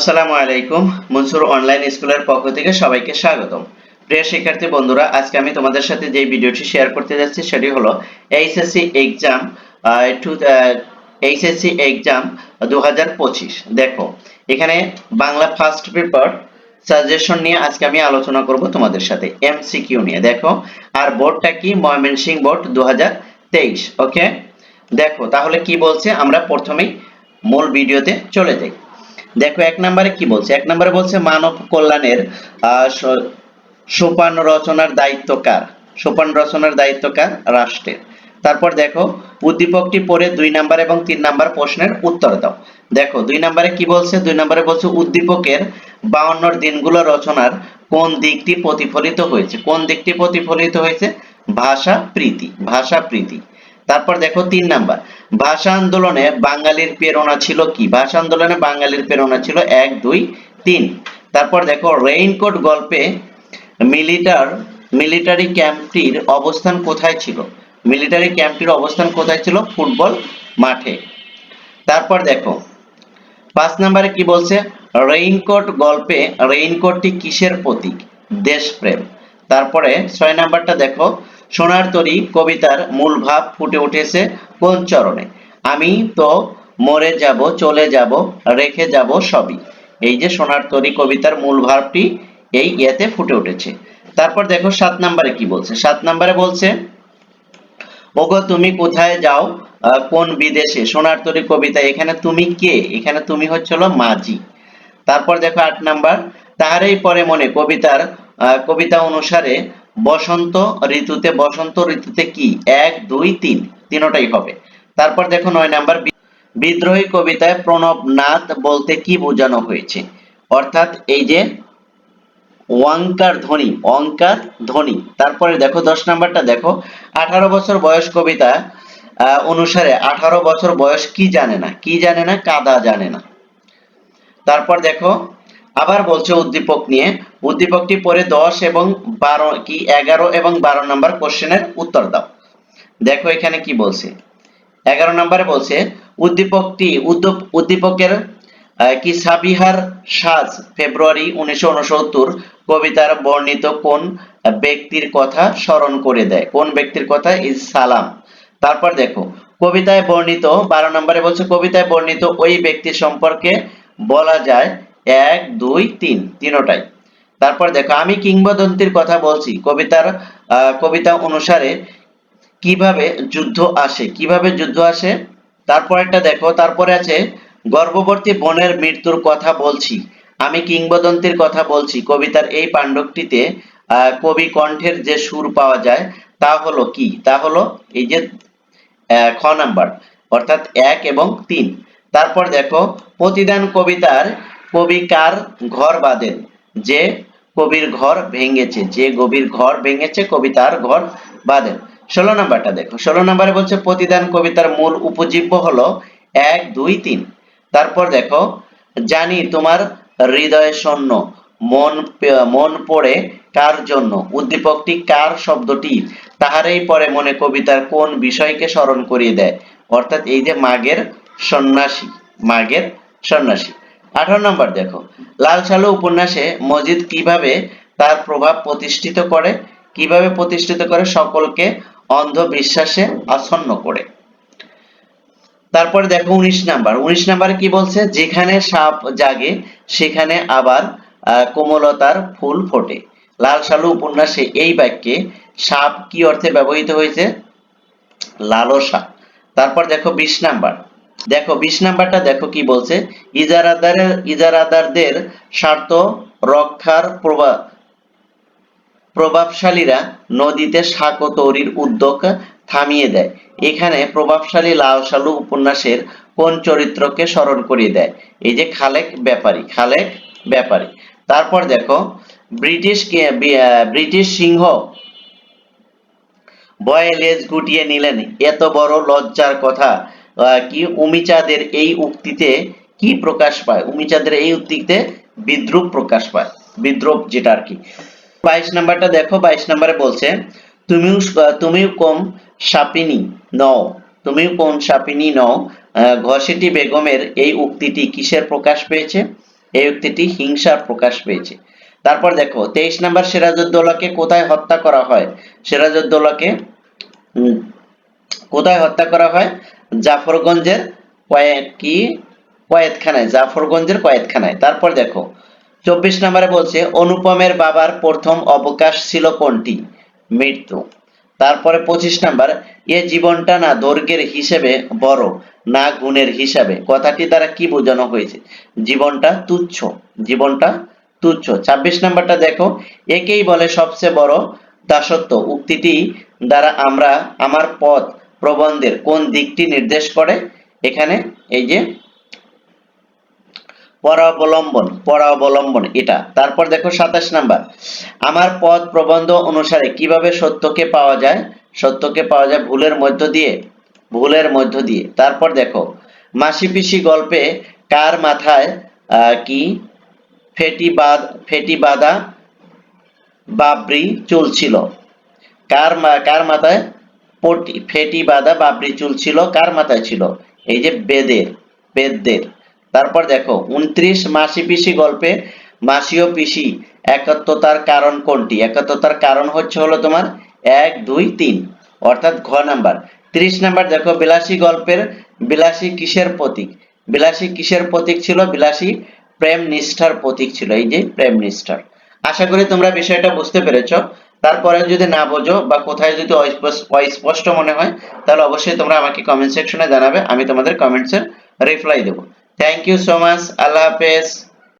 আসসালামু আলাইকুম, মনসুর অনলাইন স্কুলের পক্ষ থেকে সবাইকে স্বাগতম। প্রিয় শিক্ষার্থী বন্ধুরা, আজকে আমি তোমাদের সাথে যে ভিডিওটি শেয়ার করতে যাচ্ছি সেটি হলো HSC exam two HSC exam দু দেখো, এখানে বাংলা ফার্স্ট পেপার সাজেশন নিয়ে আজকে আমি আলোচনা করব তোমাদের সাথে এমসিকিউ নিয়ে। দেখো, আর বোর্ডটা কি? ময়মনসিংহ বোর্ড দু হাজার তেইশ ওকে দেখো, তাহলে কি বলছে? আমরা প্রথমেই মূল ভিডিওতে চলে যাই। দেখো, এক নম্বরে কি বলছে? এক নম্বরে বলছে মানব কল্যাণের সোপান রচনার দায়িত্ব কার? সোপান রচনার দায়িত্ব কার? রাষ্ট্রের। তারপর দেখো, উদ্দীপকটি পড়ে দুই নাম্বার এবং তিন নাম্বার প্রশ্নের উত্তর দাও। দেখো, দুই নম্বরে কি বলছে? দুই নম্বরে বলছে উদ্দীপকের বাউন্নর দিনগুলো রচনার কোন দিকটি প্রতিফলিত হয়েছে? কোন দিকটি প্রতিফলিত হয়েছে? ভাষা প্রীতি ভাষা প্রীতি তারপর দেখো তিন নাম্বার। ভাষা আন্দোলনে বাঙালির প্রেরণা ছিল কি? ভাষা আন্দোলনে বাঙালির প্রেরণা ছিল এক, দুই, তিন। তারপর দেখো রেইনকোট গল্পে মিলিটার, মিলিটারি ক্যাম্পটির অবস্থান কোথায় ছিল? মিলিটারি ক্যাম্পটির অবস্থান কোথায় ছিল? ফুটবল মাঠে। তারপর দেখো, পাঁচ নম্বরে কি বলছে? রেইনকোট গল্পে রেইনকোটটি কিসের প্রতীক? দেশপ্রেম। তারপরে ছয় নাম্বারটা দেখো সোনার তরী কবিতার মূল ভাব ফুটে উঠেছে কোন চরণে? আমি তো মরে যাব, চলে যাব, রেখে যাব সবই। এই যে সোনার তরী কবিতার মূল ভাবটি এই ইয়েতে ফুটে উঠেছে। তারপর দেখো সাত নম্বরে কি বলছে? সাত নম্বরে বলছে, ওগো, তুমি কোথায় যাও? কোন বিদেশে? সোনার তরী কবিতা, এখানে তুমি কে? এখানে তুমি হচ্ছিল মাঝি। তারপর দেখো আট নাম্বার, তাহারই পরে মনে কবিতার কবিতা অনুসারে বসন্ত ঋতুতে বসন্ত ঋতুতে কি? এক, দুই, তিন, তিনটাই হবে। তারপর দেখো নয় নাম্বার বিদ্রোহী কবিতায় প্রণব নাথ বলতে কি বোঝানো হয়েছে? অর্থাৎ এই যে ওয়াঙ্কার ধ্বনি অঙ্কার ধ্বনি। তারপরে দেখো দশ নাম্বারটা, দেখো, আঠারো বছর বয়স কবিতা অনুসারে আঠারো বছর বয়স কি জানে না, কি জানে না, কাদা জানে না। তারপর দেখো আবার বলছে উদ্দীপক নিয়ে, উদ্দীপকটি পরে দশ এবং বারো কি, এগারো এবং বারো নাম্বার কোশ্চেনের উত্তর দাও। দেখো এখানে কি বলছে। এগারো নম্বরে বলছে, উদ্দীপকটি উদ্দীপকের কি সাবিহার সাজ, ফেব্রুয়ারি উনিশশো উনসত্তর, কবিতার বর্ণিত কোন ব্যক্তির কথা স্মরণ করে দেয়। কোন ব্যক্তির কথা? ইজ সালাম। তারপর দেখো, কবিতায় বর্ণিত, বারো নম্বরে বলছে, কবিতায় বর্ণিত ওই ব্যক্তি সম্পর্কে বলা যায় এক, দুই, তিন, তিনটাই। তারপর দেখো, আমি কিংবদন্তির কথা বলছি, কবিতার কবিতা অনুসারে কীভাবে যুদ্ধ আসে, কীভাবে যুদ্ধ আসে? তারপরেরটা দেখো, তারপরে আছে, গর্ভবতী বোনের মৃত্যুর কথা বলছি, আমি কিংবদন্তির কথা বলছি, কবিতার এই পাণ্ডবটিতে কবি কণ্ঠের যে সুর পাওয়া যায়, তা হলো কি? তা হলো এই যে খ নাম্বার, অর্থাৎ এক এবং তিন। তারপর দেখো, প্রতিদান কবিতার কবি কার ঘর বাঁধেন, যে কবির ঘর ভেঙেছে, যে কবির ঘর ভেঙেছে কবি তার ঘর বাঁধেন। ষোলো নাম্বারটা দেখো, ষোলো নাম্বারে বলছে, প্রতিদান কবিতার মূল উপজীব্য হলো এক, দুই, তিন। তারপর দেখো, জানি তোমার হৃদয় শূন্য, মন মন পড়ে কার জন্য? উদ্দীপকটি কার শব্দটি? তাহারই পরে মনে কবিতার কোন বিষয়কে স্মরণ করিয়ে দেয়? অর্থাৎ এই যে মাগের সন্ন্যাসী মাগের সন্ন্যাসী। আঠারো নম্বর দেখো, লাল সালু উপন্যাসে মজিদ কীভাবে তার প্রভাব প্রতিষ্ঠিত করে, কীভাবে প্রতিষ্ঠিত করে সকলকে অন্ধবিশ্বাসে আচ্ছন্ন করে। তারপরে দেখো উনিশ নাম্বার, উনিশ নাম্বারে কি বলছে? যেখানে সাপ জাগে, সেখানে আবার কোমলতার ফুল ফোটে। লাল সালু উপন্যাসে এই বাক্যে সাপ কি অর্থে ব্যবহৃত হয়েছে? লালসা। তারপর দেখো বিশ নাম্বার দেখো, বিশ নাম্বারটা দেখো কি বলছে? ইজারাদারের ইজারাদারদের স্বার্থ রক্ষার প্রভা প্রভাবশালীরা নদীতে সাঁকো তৈরির উদ্যোগ থামিয়ে দেয়। এখানে প্রভাবশালী লাল সালু উপন্যাসের কোন চরিত্রকে স্মরণ করিয়ে দেয়? এই যে খালেক ব্যাপারী খালেক ব্যাপারী। তারপর দেখো, ব্রিটিশ ব্রিটিশ সিংহ বয়ে লেজ গুটিয়ে নিলেন, এত বড় লজ্জার কথা। কি উমিচাঁদের এই উক্তিতে কি প্রকাশ পায়? উমিচাঁদের এই উক্তিতে বিদ্রুপ প্রকাশ পায়। বিদ্রুপ যেটা আর কি। বাইশ নাম্বারটা দেখো, বাইশ নাম্বারে বলছে, তুমিও তুমিও কম সাপিনী নও, তুমিও কোন সাপিনী নও ঘসেটি বেগমের এই উক্তিটি কিসের প্রকাশ পেয়েছে? এই উক্তিটি হিংসার প্রকাশ পেয়েছে। তারপর দেখো, তেইশ নাম্বার সিরাজউদ্দৌলাকে কোথায় হত্যা করা হয়? সিরাজউদ্দৌলাকে কোথায় হত্যা করা হয়? জাফরগঞ্জের কয়েক কি? কয়েতখানায় জাফরগঞ্জের কয়েতখানায় তারপর দেখো, চব্বিশ নম্বরে বলছে, অনুপমের বাবার প্রথম অবকাশ ছিল কোনটি? মৃত্যু। তারপরে পঁচিশ নাম্বার, এ জীবনটা না দৈর্ঘ্যের হিসেবে বড়, না গুণের হিসাবে? কথাটি দ্বারা কি বোঝানো হয়েছে? জীবনটা তুচ্ছ জীবনটা তুচ্ছ। ছাব্বিশ নাম্বারটা দেখো, একেই বলে সবচেয়ে বড় দাসত্ব। উক্তিটি দ্বারা আমরা, আমার পথ প্রবন্ধের কোন দিকটি নির্দেশ করে? এখানে এই যে পরাবলম্বন পরাবলম্বন, এটা। তারপর দেখো সাতাশ নাম্বার। আমার পথ প্রবন্ধ অনুসারে কীভাবে সত্যকে পাওয়া যায়? সত্যকে পাওয়া যায় ভুলের মধ্য দিয়ে, ভুলের মধ্য দিয়ে। তারপর দেখো মাসি পিসি গল্পে কার মাথায় কি? ফেটি বাদ, ফেটি বাঁধা বাবরি চুল ছিল। কার কার মাথায়? ফেটি, বাঁধা, বাবরি চুল ছিল, কার মাথায় ছিল? এই যে বেদের, বেদদের। তারপর দেখো, উনত্রিশ মাসি পিসি গল্পে মাসি ও পিসি একাত্মতার কারণ কোনটি? একাত্মতার কারণ হচ্ছে হলো তোমার এক, দুই, তিন, অর্থাৎ ঘ নাম্বার। ত্রিশ নাম্বার দেখো, বিলাসী গল্পের, বিলাসী কিসের প্রতীক? বিলাসী কিসের প্রতীক ছিল? বিলাসী প্রেম নিষ্ঠার প্রতীক ছিল, এই যে প্রেম নিষ্ঠার। আশা করি তোমরা বিষয়টা বুঝতে পেরেছ। তারপরে যদি না বোঝো বা কোথায় যদি অস্পষ্ট- মনে হয়, তাহলে অবশ্যই তোমরা আমাকে কমেন্ট সেকশনে জানাবে, আমি তোমাদের কমেন্টসের রিপ্লাই দেবো। থ্যাংক ইউ সো মাচ আল্লাহ হাফেজ।